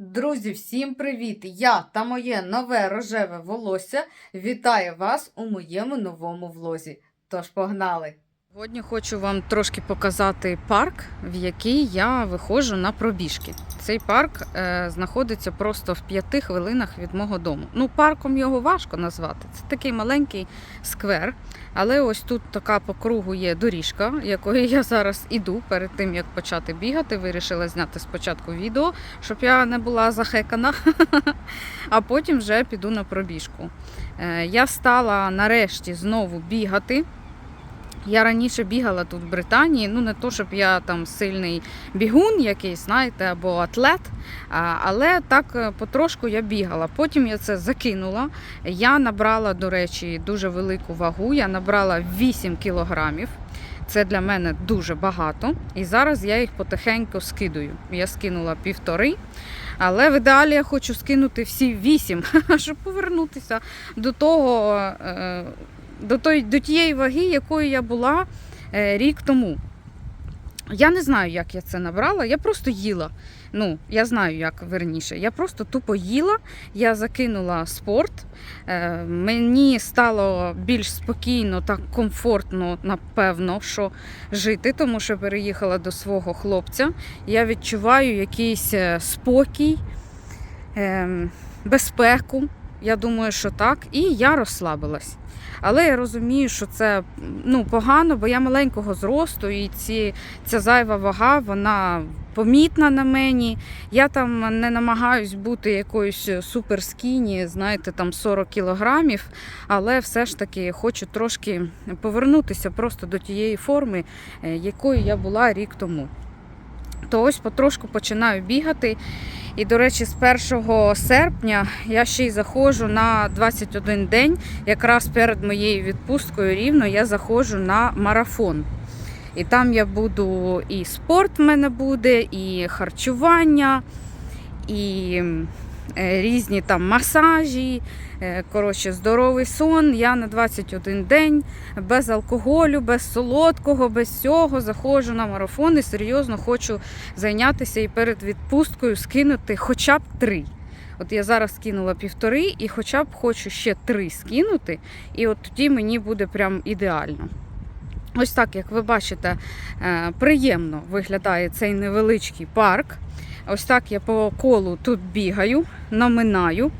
Друзі, всім привіт! Я та моє нове рожеве волосся вітаю вас у моєму новому влозі. Тож погнали! Сьогодні хочу вам трошки показати парк, в який я виходжу на пробіжки. Цей парк е, знаходиться просто в п'яти хвилинах від мого дому. Ну, парком його важко назвати. Це такий маленький сквер. Але ось тут така по кругу є доріжка, якою я зараз іду перед тим, як почати бігати. Вирішила зняти спочатку відео, щоб я не була захекана, а потім вже піду на пробіжку. Е, Я стала нарешті знову бігати. Я раніше бігала тут в Британії, ну не то, щоб я там сильний бігун якийсь, знаєте, або атлет, але так е, потрошку я бігала. Потім я це закинула. Я набрала, до речі, дуже велику вагу. Я набрала 8 кілограмів. Це для мене дуже багато. І зараз я їх потихеньку скидую. Я скинула півтори, але в ідеалі я хочу скинути всі вісім, щоб повернутися до того. До, той, до тієї ваги, якою я була е, рік тому. Я не знаю, як я це набрала, я просто їла. Ну, я знаю, як верніше. Я просто тупо їла, я закинула спорт. Е, мені стало більш спокійно, так комфортно, напевно, що жити, тому що переїхала до свого хлопця. Я відчуваю якийсь е, спокій, е, безпеку. Я думаю, що так. І я розслабилась. Але я розумію, що це ну, погано, бо я маленького зросту, і ці, ця зайва вага, вона помітна на мені. Я там не намагаюсь бути якоюсь суперскіні, знаєте, там 40 кілограмів, але все ж таки хочу трошки повернутися просто до тієї форми, е, якою я була рік тому. То ось потрошку починаю бігати. І, до речі, з 1 серпня я ще й заходжу на 21 день. Якраз перед моєю відпусткою рівно я заходжу на марафон. І там я буду і спорт в мене буде, і харчування, і е, різні там масажі. Е, Коротше, здоровий сон. Я на 21 день без алкоголю, без солодкого, без цього заходжу на марафон і серйозно хочу зайнятися і перед відпусткою скинути хоча б три. От я зараз скинула півтори, і хоча б хочу ще три скинути, і от тоді мені буде прям ідеально. Ось так, як ви бачите, е, приємно виглядає цей невеличкий парк. Ось так я по колу тут бігаю, наминаю.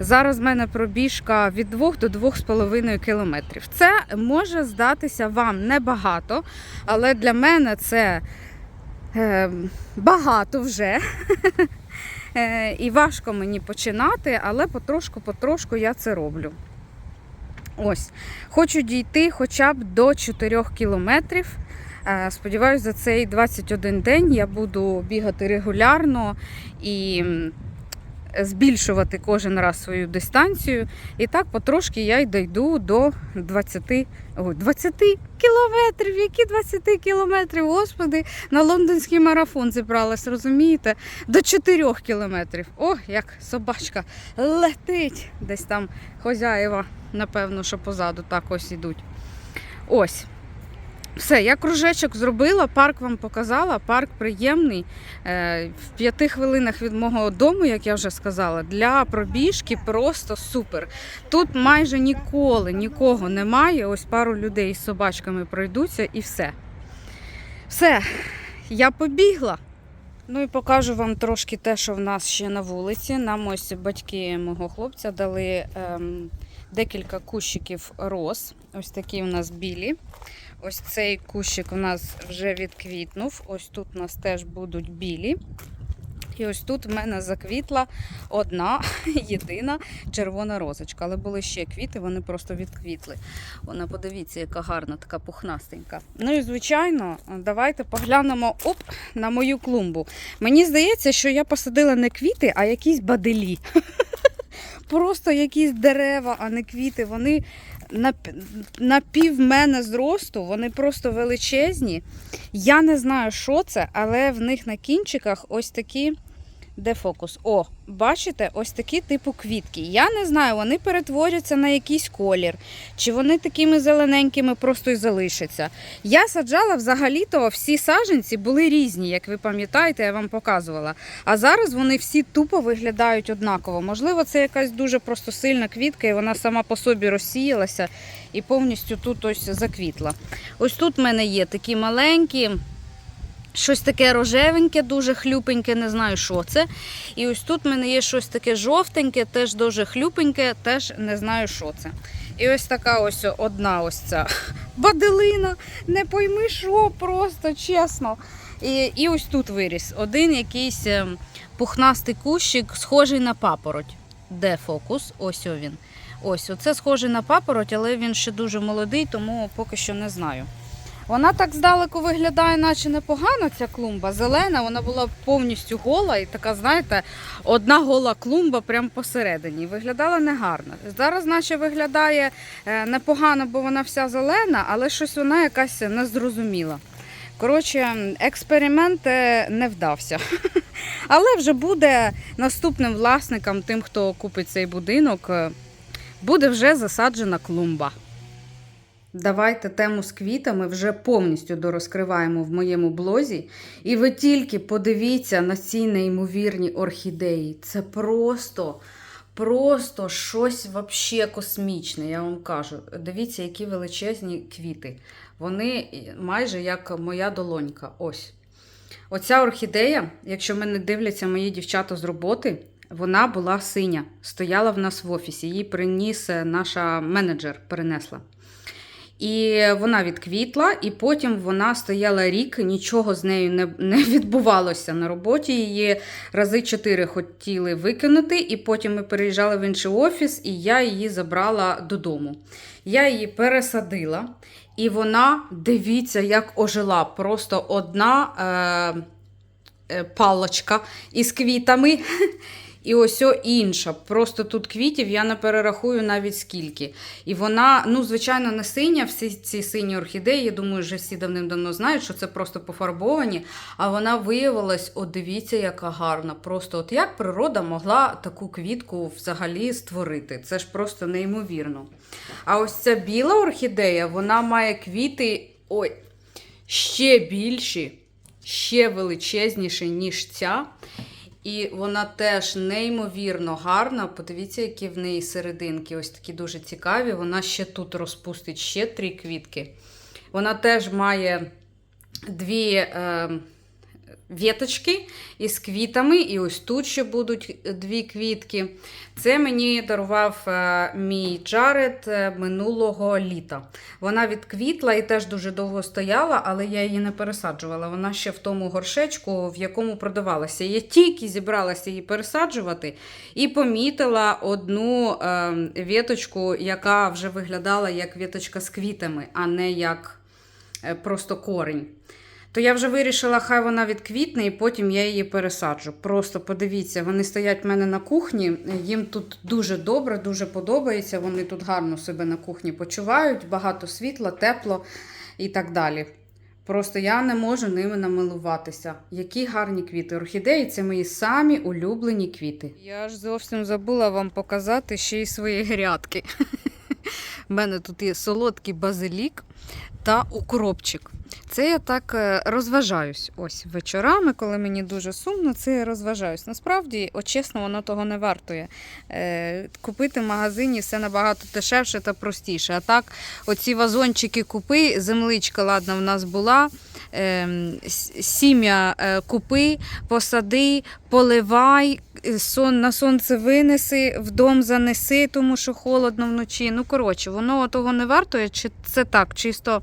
Зараз в мене пробіжка від 2 до 2,5 кілометрів. Це може здатися вам небагато, але для мене це е, багато вже. Е, і важко мені починати, але потрошку-потрошку я це роблю. Ось, хочу дійти хоча б до 4 кілометрів. Е, Сподіваюсь, за цей 21 день я буду бігати регулярно і збільшувати кожен раз свою дистанцію. І так потрошки я й дійду до 20, ой, 20 кілометрів. Які 20 кілометрів? Господи, на лондонський марафон зібралась, розумієте? До 4 кілометрів. О, як собачка летить. Десь там хозяєва, напевно, що позаду так ось ідуть. Ось. Все, я кружечок зробила, парк вам показала. Парк приємний. Е, В п'яти хвилинах від мого дому, як я вже сказала, для пробіжки просто супер. Тут майже ніколи нікого немає. Ось пару людей з собачками пройдуться і все. Все, я побігла. Ну і покажу вам трошки те, що в нас ще на вулиці. Нам ось батьки мого хлопця дали ем, декілька кущиків роз. Ось такі у нас білі. Ось цей кущик у нас вже відквітнув. Ось тут у нас теж будуть білі. І ось тут в мене заквітла одна єдина червона розочка. Але були ще квіти, вони просто відквітли. Вона, подивіться, яка гарна, така пухнастенька. Ну і звичайно, давайте поглянемо оп, на мою клумбу. Мені здається, що я посадила не квіти, а якісь баделі. Просто якісь дерева, а не квіти. Вони на, на мене зросту, вони просто величезні. Я не знаю, що це, але в них на кінчиках ось такі Де фокус? О, бачите, ось такі типу квітки. Я не знаю, вони перетворяться на якийсь колір, чи вони такими зелененькими просто й залишаться. Я саджала взагалі-то всі саджанці були різні, як ви пам'ятаєте, я вам показувала. А зараз вони всі тупо виглядають однаково. Можливо, це якась дуже просто сильна квітка, і вона сама по собі розсіялася і повністю тут ось заквітла. Ось тут в мене є такі маленькі. Щось таке рожевеньке, дуже хлюпеньке, не знаю, що це. І ось тут в мене є щось таке жовтеньке, теж дуже хлюпеньке, теж не знаю, що це. І ось така ось одна ось ця баделина. Не пойми, що просто, чесно. І, і ось тут виріс один якийсь ем, пухнастий кущик, схожий на папороть. Де фокус? Ось він. Ось, оце схожий на папороть, але він ще дуже молодий, тому поки що не знаю. Вона так здалеку виглядає, наче непогано, ця клумба. Зелена, вона була повністю гола і така, знаєте, одна гола клумба прямо посередині. Виглядала негарно. Зараз, наче виглядає е, непогано, бо вона вся зелена, але щось вона якась незрозуміла. Коротше, експеримент е, не вдався. Але вже буде наступним власникам, тим, хто купить цей будинок, е, буде вже засаджена клумба. Давайте тему з квітами вже повністю дорозкриваємо в моєму блозі. І ви тільки подивіться на ці неймовірні орхідеї. Це просто, просто щось вообще космічне, я вам кажу. Дивіться, які величезні квіти. Вони майже як моя долонька. Ось. Оця орхідея, якщо мене дивляться мої дівчата з роботи, вона була синя, стояла в нас в офісі. Її приніс е, наша менеджер, перенесла. І вона відквітла, і потім вона стояла рік, нічого з нею не, не відбувалося на роботі. Її рази чотири хотіли викинути, і потім ми переїжджали в інший офіс, і я її забрала додому. Я її пересадила, і вона, дивіться, як ожила. Просто одна е, е, палочка із квітами. І ось інша. Просто тут квітів я не перерахую навіть скільки. І вона, ну, звичайно, не синя, всі ці сині орхідеї, я думаю, вже всі давним-давно знають, що це просто пофарбовані. А вона виявилась, от дивіться, яка гарна. Просто от як природа могла таку квітку взагалі створити. Це ж просто неймовірно. А ось ця біла орхідея, вона має квіти ой, ще більші, ще величезніші, ніж ця. І вона теж неймовірно гарна. Подивіться, які в неї серединки, ось такі дуже цікаві. Вона ще тут розпустить ще три квітки. Вона теж має дві е, віточки із квітами, і ось тут ще будуть дві квітки. Це мені дарував е, мій Джаред е, минулого літа. Вона відквітла і теж дуже довго стояла, але я її не пересаджувала. Вона ще в тому горшечку, в якому продавалася. Я тільки зібралася її пересаджувати і помітила одну е, віточку, яка вже виглядала як віточка з квітами, а не як просто корінь. То я вже вирішила, хай вона відквітне, і потім я її пересаджу. Просто подивіться, вони стоять в мене на кухні. Їм тут дуже добре, дуже подобається. Вони тут гарно себе на кухні почувають, багато світла, тепло і так далі. Просто я не можу ними намилуватися. Які гарні квіти. Орхідеї це мої самі улюблені квіти. Я ж зовсім забула вам показати ще й свої грядки. У мене тут є солодкий базилік та укропчик. Це я так е, розважаюсь. Ось вечорами, коли мені дуже сумно, це я розважаюсь. Насправді, чесно, воно того не вартує. Е, Купити в магазині все набагато дешевше та простіше. А так, оці вазончики купи, земличка, ладно, в нас була. е, Сім'я е, купи, посади, поливай, сон, на сонце винеси, в дом занеси, тому що холодно вночі. Ну, коротше, воно того не вартує, чи це так, чисто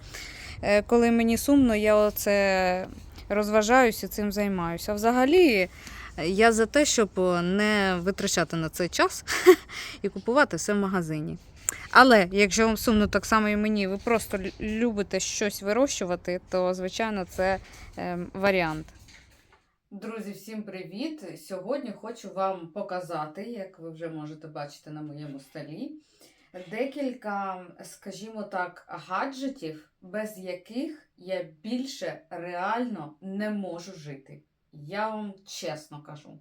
коли мені сумно, я оце розважаюся, цим займаюся. А взагалі е, я за те, щоб не витрачати на це час і купувати все в магазині. Але якщо вам сумно так само і мені, ви просто любите щось вирощувати, то звичайно це е, варіант. Друзі, всім привіт! Сьогодні хочу вам показати, як ви вже можете бачити на моєму столі, декілька, скажімо так, гаджетів, без яких я більше реально не можу жити. Я вам чесно кажу.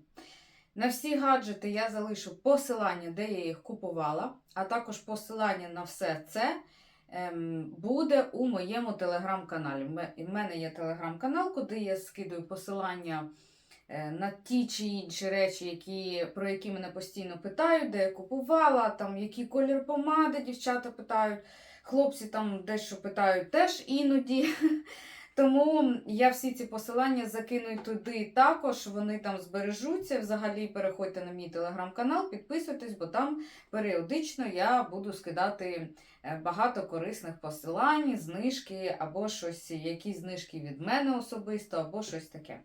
На всі гаджети я залишу посилання, де я їх купувала, а також посилання на все це ем, буде у моєму телеграм-каналі. У мене є телеграм-канал, куди я скидаю посилання на ті чи інші речі, які, про які мене постійно питають, де я купувала, там, який колір помади дівчата питають. Хлопці там дещо питають теж іноді. Тому я всі ці посилання закину туди також. Вони там збережуться. Взагалі переходьте на мій телеграм-канал, підписуйтесь, бо там періодично я буду скидати е, багато корисних посилань, знижки або щось, якісь знижки від мене особисто, або щось таке.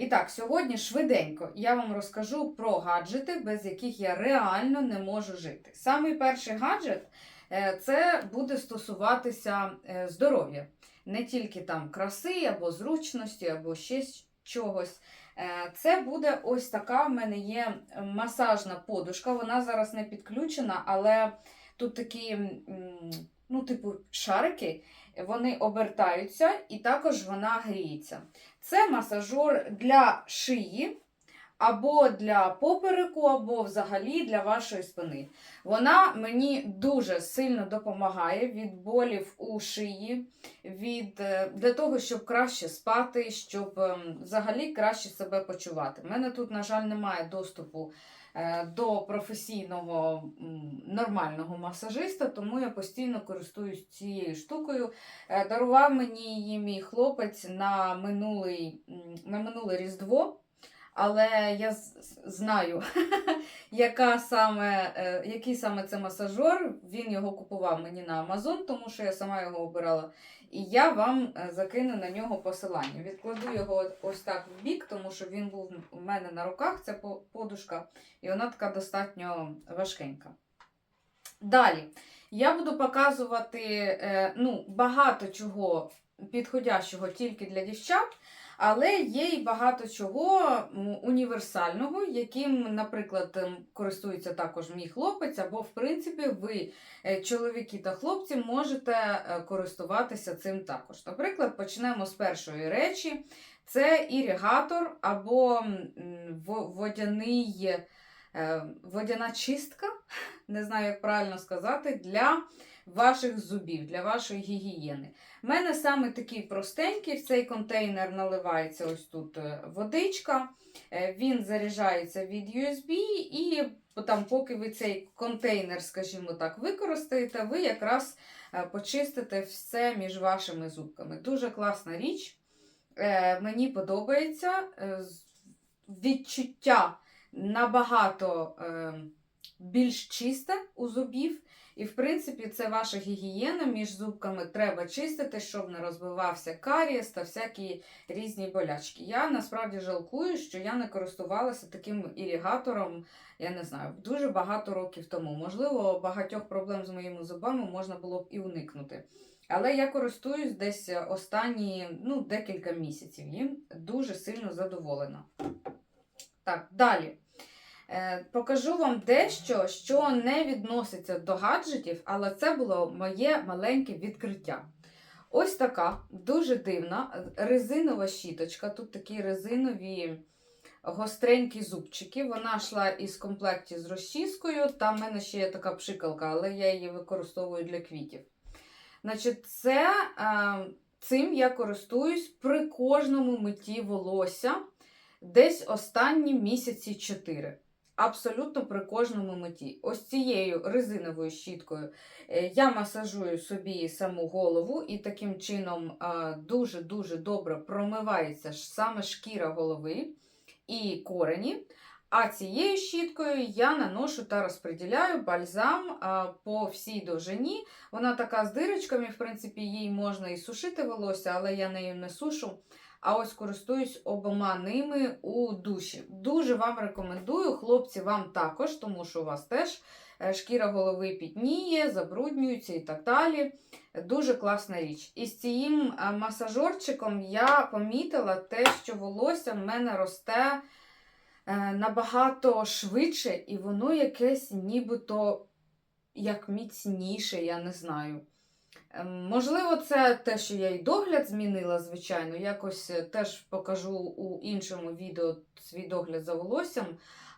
І так, сьогодні швиденько я вам розкажу про гаджети, без яких я реально не можу жити. Самий перший гаджет е, це буде стосуватися е, здоров'я не тільки там краси або зручності, або ще чогось. Е, Це буде ось така в мене є масажна подушка. Вона зараз не підключена, але тут такі, ну, типу, шарики, вони обертаються і також вона гріється. Це масажор для шиї. Або для попереку, або взагалі для вашої спини. Вона мені дуже сильно допомагає від болів у шиї, від, е, для того, щоб краще спати, щоб ем, взагалі краще себе почувати. У мене тут, на жаль, немає доступу до професійного нормального масажиста, тому я постійно користуюсь цією штукою. Е, Дарував мені її мій хлопець на минулий, на минуле Різдво. Але я знаю, яка саме, е, який саме це масажор. Він його купував мені на Амазон, тому що я сама його обирала. І я вам е, закину на нього посилання. Відкладу його ось так в бік, тому що він був у мене на руках, ця подушка, і вона така достатньо важкенька. Далі, я буду показувати е, ну, багато чого підходящого тільки для дівчат. Але є і багато чого універсального, яким, наприклад, ем, користується також мій хлопець, або, в принципі, ви, е, чоловіки та хлопці, можете е, користуватися цим також. Наприклад, почнемо з першої речі: це іригатор або водяний, е, водяна чистка, не знаю, як правильно сказати, для ваших зубів, для вашої гігієни. У мене саме такий простенький, в цей контейнер наливається ось тут е, водичка, е, він заряджається від USB, і там, поки ви цей контейнер, скажімо так, використаєте, ви якраз е, почистите все між вашими зубками. Дуже класна річ. Мені подобається відчуття набагато е, більш чисте у зубів. І, в принципі, це ваша гігієна між зубками треба чистити, щоб не розбивався карієс та всякі різні болячки. Я насправді жалкую, що я не користувалася таким ірігатором, я не знаю, дуже багато років тому. Можливо, багатьох проблем з моїми зубами можна було б і уникнути. Але я користуюсь десь останні ну, декілька місяців. Їм дуже сильно задоволена. Так, далі. Е, Покажу вам дещо, що не відноситься до гаджетів, але це було моє маленьке відкриття. Ось така дуже дивна резинова щіточка. Тут такі резинові гостренькі зубчики. Вона йшла із комплекті з розчіскою. Там в мене ще є така пшикалка, але я її використовую для квітів. Значить, це, е, цим я користуюсь при кожному митті волосся десь останні місяці 4. Абсолютно при кожному митті. Ось цією резиновою щіткою е, я масажую собі саму голову, і таким чином дуже-дуже добре промивається саме шкіра голови і корені. А цією щіткою я наношу та розподіляю бальзам по всій довжині. Вона така з дирочками, в принципі, їй можна і сушити волосся, але я нею не сушу. А ось користуюсь обома ними у душі. Дуже вам рекомендую, хлопці, вам також, тому що у вас теж е, шкіра голови пітніє, забруднюється і так далі. Дуже класна річ. І з цим е, масажорчиком я помітила те, що волосся в мене росте е, набагато швидше, і воно якесь нібито як міцніше, я не знаю. Ем, Можливо, це те, що я і догляд змінила, звичайно. Якось е, теж покажу у іншому відео свій догляд за волоссям.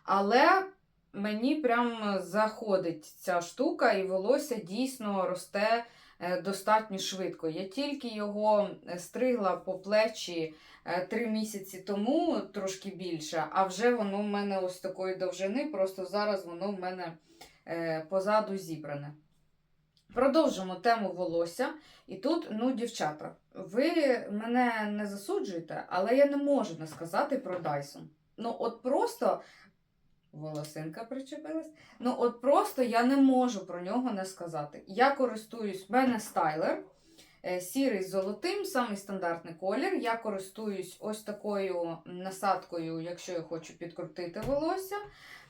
Але мені прям заходить ця штука, і волосся дійсно росте е, достатньо швидко. Я тільки його е, стригла по плечі е, три місяці тому, трошки більше, а вже воно в мене ось такої довжини, просто зараз воно в мене е, позаду зібране. Продовжимо тему волосся. І тут, ну, дівчата, ви мене не засуджуєте, але я не можу не сказати про Dyson. Ну, от просто волосинка причепилась. Ну, от просто я не можу про нього не сказати. Я користуюсь, в мене стайлер. Е, Сірий з золотим, самий стандартний колір. Я користуюсь ось такою насадкою, якщо я хочу підкрутити волосся.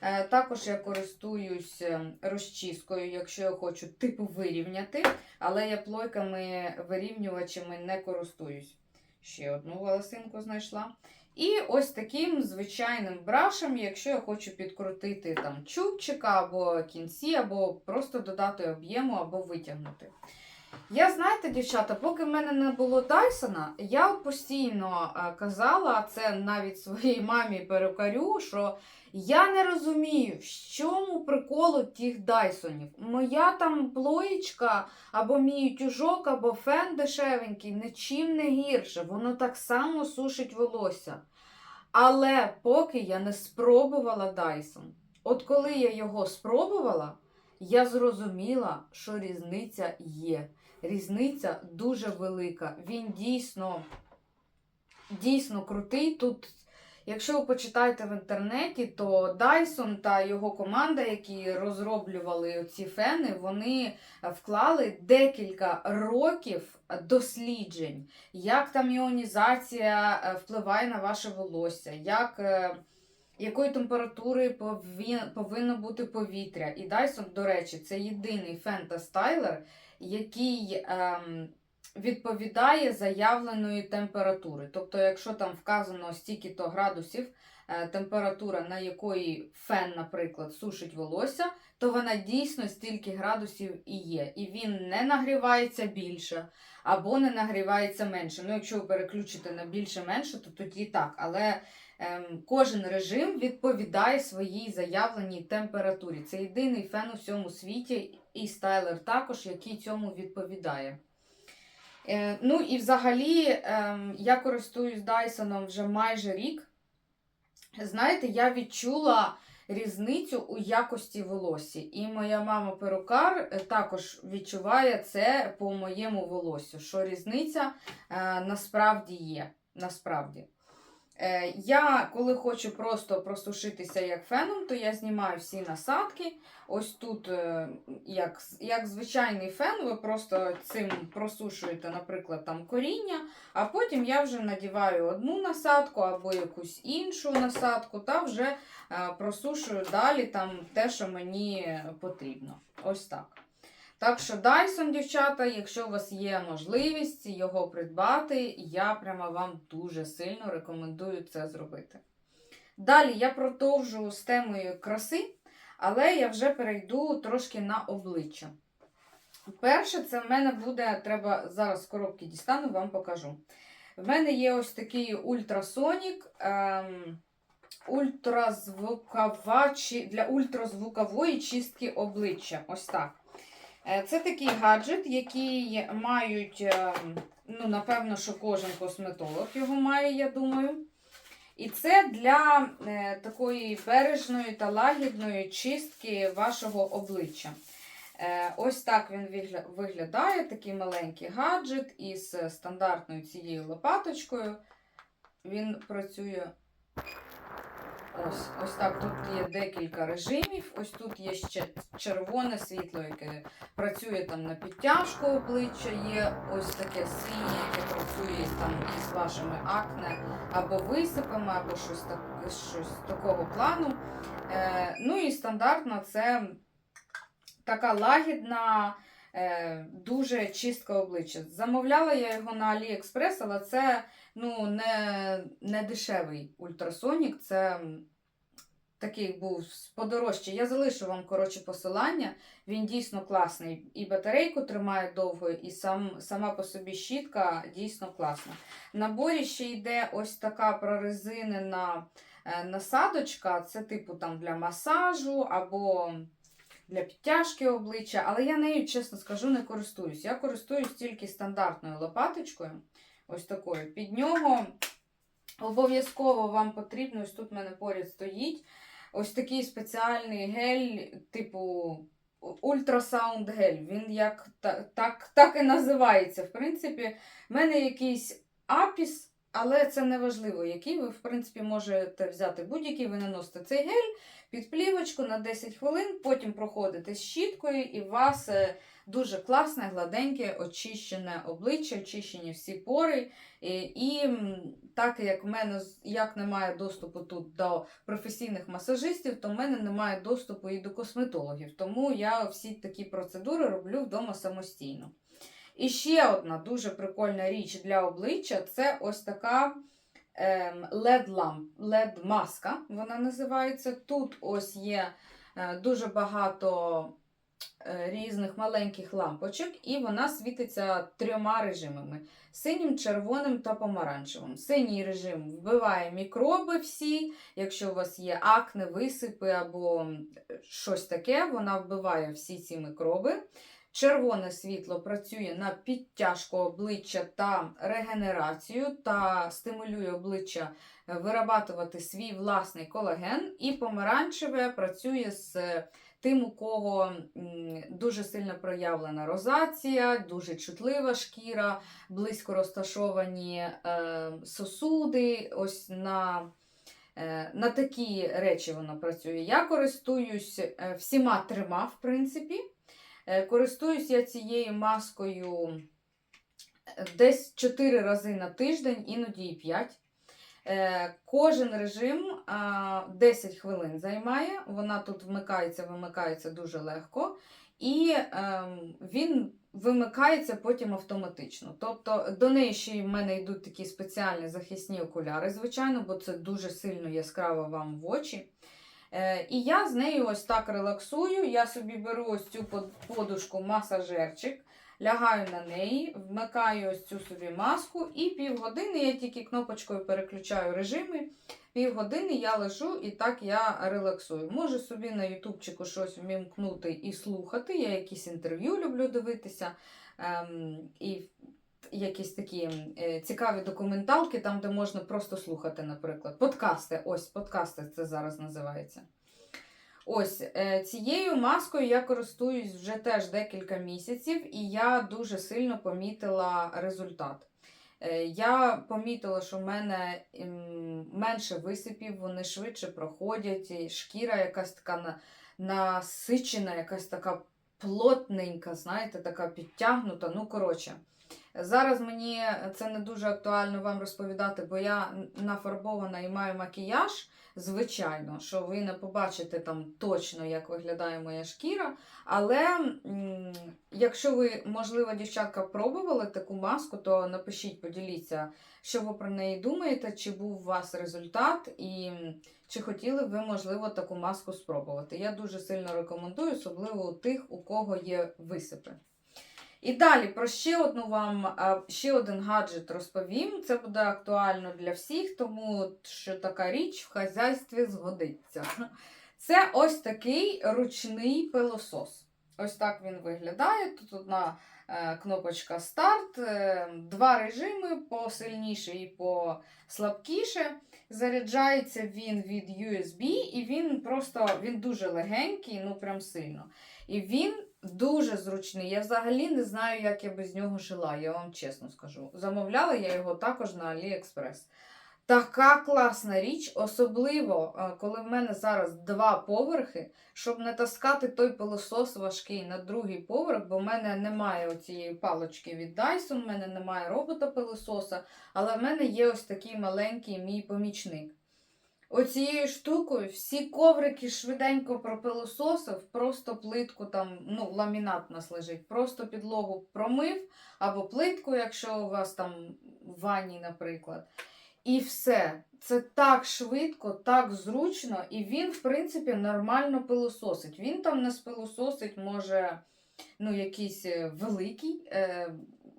Е, Також я користуюсь е, розчіскою, якщо я хочу типу вирівняти, але я плойками вирівнювачами не користуюсь. Ще одну волосинку знайшла. І ось таким звичайним брашем, якщо я хочу підкрутити там чубчика або кінці, або просто додати об'єму, або витягнути. Я, знаєте, дівчата, поки в мене не було Дайсона, я постійно е, казала це навіть своїй мамі перукарю, що я не розумію, в чому приколу тих Дайсонів. Моя там плоєчка, або мій утюжок, або фен дешевенький, нічим не гірше. Воно так само сушить волосся. Але поки я не спробувала Дайсон, от коли я його спробувала, я зрозуміла, що різниця є. Різниця дуже велика. Він дійсно, дійсно крутий. Тут, якщо ви почитаєте в інтернеті, то Dyson та його команда, які розроблювали ці фени, вони вклали декілька років досліджень, як там іонізація е, впливає на ваше волосся, як. е, якої температури повинно бути повітря. І Dyson, до речі, це єдиний фен та стайлер, який ем, відповідає заявленої температури. Тобто, якщо там вказано стільки-то градусів, е, температура, на якої фен, наприклад, сушить волосся, то вона дійсно стільки градусів і є. І він не нагрівається більше або не нагрівається менше. Ну, якщо ви переключите на більше-менше, то тоді так. Але ем, кожен режим відповідає своїй заявленій температурі. Це єдиний фен у всьому світі, і стайлер також, який цьому відповідає. Е, ну і взагалі ем, я користуюсь Дайсоном вже майже рік. Знаєте, я відчула різницю у якості волосся. І моя мама перукар е, також відчуває це по моєму волоссю, що різниця е, насправді є. Насправді. Е, я, коли хочу просто просушитися як феном, то я знімаю всі насадки. Ось тут, е, як, як звичайний фен, ви просто цим просушуєте, наприклад, там коріння, а потім я вже надіваю одну насадку або якусь іншу насадку, та вже е, просушую далі там те, що мені потрібно. Ось так. Так що Dyson, дівчата, якщо у вас є можливість його придбати, я прямо вам дуже сильно рекомендую це зробити. Далі я продовжу з темою краси, але я вже перейду трошки на обличчя. Перше, це в мене буде, треба зараз з коробки дістану, вам покажу. В мене є ось такий ультрасонік. Ем, ультразвукова, для ультразвукової чистки обличчя. Ось так. Е, Це такий гаджет, який мають, е, ну, напевно, що кожен косметолог його має, я думаю. І це для е, такої бережної та лагідної чистки вашого обличчя. Ось так він виглядає, такий маленький гаджет із стандартною цією лопаточкою. Він працює Ось, ось так. Тут є декілька режимів. Ось тут є ще червоне світло, яке працює там на підтяжку обличчя. Є ось таке синє, яке працює там із вашими акне або висипами, або щось, так, щось такого плану. Е, ну і стандартно це така лагідна. Е, Дуже чистка обличчя. Замовляла я його на AliExpress, але це ну, не, не дешевий ультрасонік. Це такий був подорожчий. Я залишу вам коротше посилання. Він дійсно класний. І батарейку тримає довго, і сам, сама по собі щітка дійсно класна. Наборі ще йде ось така прорезинена е, насадочка. Це типу там для масажу або для підтяжки обличчя. Але я нею, чесно скажу, не користуюсь. Я користуюсь тільки стандартною лопаточкою. Ось такою. Під нього обов'язково вам потрібно, ось тут в мене поряд стоїть. Ось такий спеціальний гель, типу ультрасаунд гель. Він як та- так, так і називається. В принципі, в мене якийсь апіс, але це не важливо, який ви, в принципі, можете взяти будь-який, ви наносите цей гель під плівочку на 10 хвилин, потім проходите з щіткою, і у вас е, дуже класне, гладеньке, очищене обличчя, очищені всі пори. І, і так як в мене як немає доступу тут до професійних масажистів, то в мене немає доступу і до косметологів. Тому я всі такі процедури роблю вдома самостійно. І ще одна дуже прикольна річ для обличчя це ось така ем, LED-ламп, LED-маска, вона називається. Тут ось є е, дуже багато е, різних маленьких лампочок, і вона світиться трьома режимами: синім, червоним та помаранчевим. Синій режим вбиває мікроби всі. Якщо у вас є акне, висипи або щось таке, вона вбиває всі ці мікроби. Червоне світло працює на підтяжку обличчя та регенерацію та стимулює обличчя е, вирабатувати свій власний колаген. І помаранчеве працює з тим, у кого дуже сильно проявлена розація, дуже чутлива шкіра, близько розташовані е, сосуди. Ось на Е, На такі речі воно працює. Я користуюсь всіма трьома, в принципі. Е, Користуюсь я цією маскою е, десь 4 рази на тиждень, іноді і 5. Е, Кожен режим 10 хвилин займає. Вона тут вмикається, вимикається дуже легко. І ем, він вимикається потім автоматично. Тобто до неї ще й в мене йдуть такі спеціальні захисні окуляри, звичайно, бо це дуже сильно яскраво вам в очі. Е, і я з нею ось так релаксую. Я собі беру ось цю подушку масажерчик, лягаю на неї, вмикаю ось цю собі маску, і півгодини я тільки кнопочкою переключаю режими. Півгодини я лежу і так я релаксую. Можу собі на ютубчику щось вмімкнути і слухати. Я якісь інтерв'ю люблю дивитися. Ем, і якісь такі е, цікаві документалки, там, де можна просто слухати, наприклад. Подкасти. Ось, подкасти це зараз називається. Ось е, цією маскою я користуюсь вже теж декілька місяців, і я дуже сильно помітила результат. Е, Я помітила, що в мене менше висипів, вони швидше проходять, і шкіра якась така на- насичена, якась така плотненька, знаєте, така підтягнута. Ну, коротше. Зараз мені це не дуже актуально вам розповідати, бо я нафарбована і маю макіяж, звичайно, що ви не побачите там точно, як виглядає моя шкіра. Але якщо ви, можливо, дівчатка, пробували таку маску, то напишіть, поділіться, що ви про неї думаєте, чи був у вас результат, і чи хотіли ви, можливо, таку маску спробувати. Я дуже сильно рекомендую, особливо у тих, у кого є висипи. І далі про ще одну вам ще один гаджет розповім. Це буде актуально для всіх, тому що така річ в хазяйстві згодиться. Це ось такий ручний пилосос. Ось так він виглядає. Тут одна е, кнопочка старт, е, два режими посильніше і послабкіше. Заряджається він від USB, і він просто він дуже легенький, ну прям сильно. І він дуже зручний. Я взагалі не знаю, як я без нього жила, я вам чесно скажу. Замовляла я його також на AliExpress. Така класна річ, особливо, е, коли в мене зараз два поверхи, щоб не таскати той пилосос важкий на другий поверх, бо в мене немає оцієї палочки від Dyson, в мене немає робота-пилососа, але в мене є ось такий маленький мій помічник. Оцією штукою всі коврики швиденько пропилососив, просто плитку там, ну, ламінат нас лежить, просто підлогу промив, або плитку, якщо у вас там в ванні, наприклад. І все. Це так швидко, так зручно, і він, в принципі, нормально пилососить. Він там не спилососить, може, ну, якийсь е, великий е,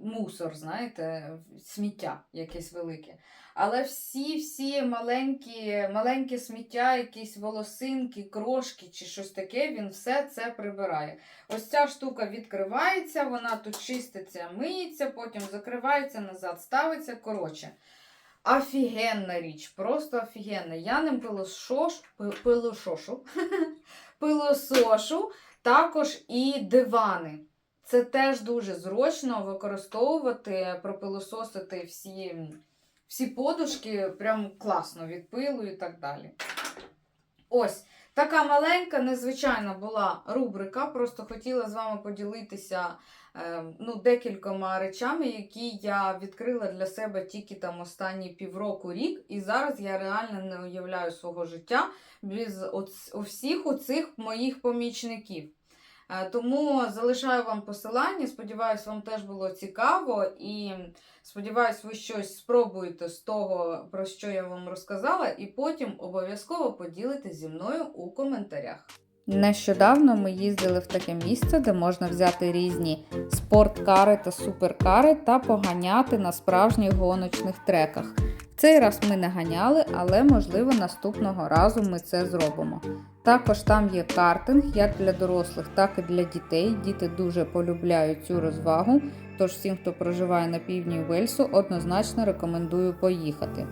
мусор, знаєте, сміття якесь велике. Але всі-всі маленькі, маленькі сміття, якісь волосинки, крошки чи щось таке, він все це прибирає. Ось ця штука відкривається, вона тут чиститься, миється, потім закривається назад, ставиться. Коротше, офігенна річ, просто офігенна. Я ним пилошош, пи- пилошошу, пилосошу, також і дивани. Це теж дуже зручно використовувати, пропилососити всі, всі подушки, прям класно від пилу і так далі. Ось. Така маленька, незвичайна була рубрика. Просто хотіла з вами поділитися е, ну, декількома речами, які я відкрила для себе тільки там останні півроку рік. І зараз я реально не уявляю свого життя без всіх оцих моїх помічників. Е, Тому залишаю вам посилання. Сподіваюсь, вам теж було цікаво. І сподіваюсь, ви щось спробуєте з того, про що я вам розказала, і потім обов'язково поділитесь зі мною у коментарях. Нещодавно ми їздили в таке місце, де можна взяти різні спорткари та суперкари та поганяти на справжніх гоночних треках. Цей раз ми не ганяли, але можливо наступного разу ми це зробимо. Також там є картинг як для дорослих, так і для дітей. Діти дуже полюбляють цю розвагу, тож всім, хто проживає на півдні Вельсу, однозначно рекомендую поїхати.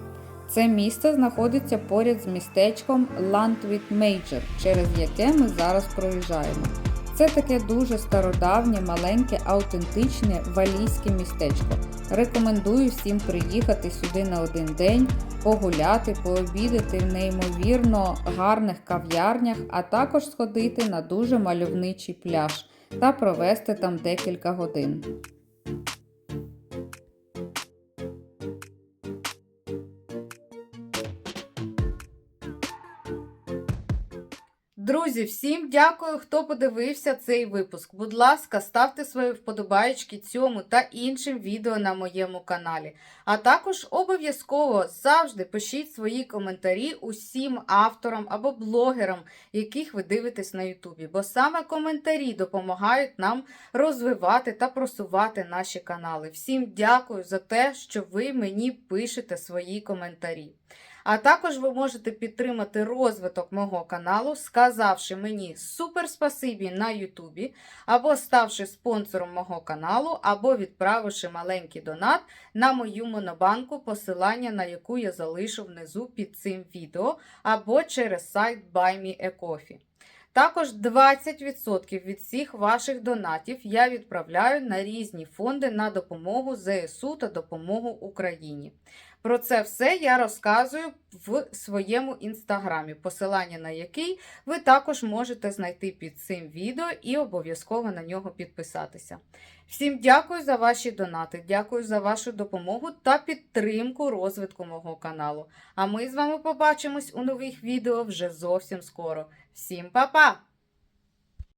Це місце знаходиться поряд з містечком Landwit Major, через яке ми зараз проїжджаємо. Це таке дуже стародавнє, маленьке, аутентичне валійське містечко. Рекомендую всім приїхати сюди на один день, погуляти, пообідати в неймовірно гарних кав'ярнях, а також сходити на дуже мальовничий пляж та провести там декілька годин. Друзі, всім дякую, хто подивився цей випуск. Будь ласка, ставте свої вподобаєчки цьому та іншим відео на моєму каналі. А також обов'язково завжди пишіть свої коментарі усім авторам або блогерам, яких ви дивитесь на Ютубі. Бо саме коментарі допомагають нам розвивати та просувати наші канали. Всім дякую за те, що ви мені пишете свої коментарі. А також ви можете підтримати розвиток мого каналу, сказавши мені супер спасибі на Ютубі, або ставши спонсором мого каналу, або відправивши маленький донат на мою монобанку, посилання на яку я залишу внизу під цим відео, або через сайт BuyMeACoffee. Також 20% від всіх ваших донатів я відправляю на різні фонди на допомогу ЗСУ та допомогу Україні. Про це все я розказую в своєму інстаграмі, посилання на який ви також можете знайти під цим відео і обов'язково на нього підписатися. Всім дякую за ваші донати, дякую за вашу допомогу та підтримку розвитку мого каналу. А ми з вами побачимось у нових відео вже зовсім скоро. Всім па-па!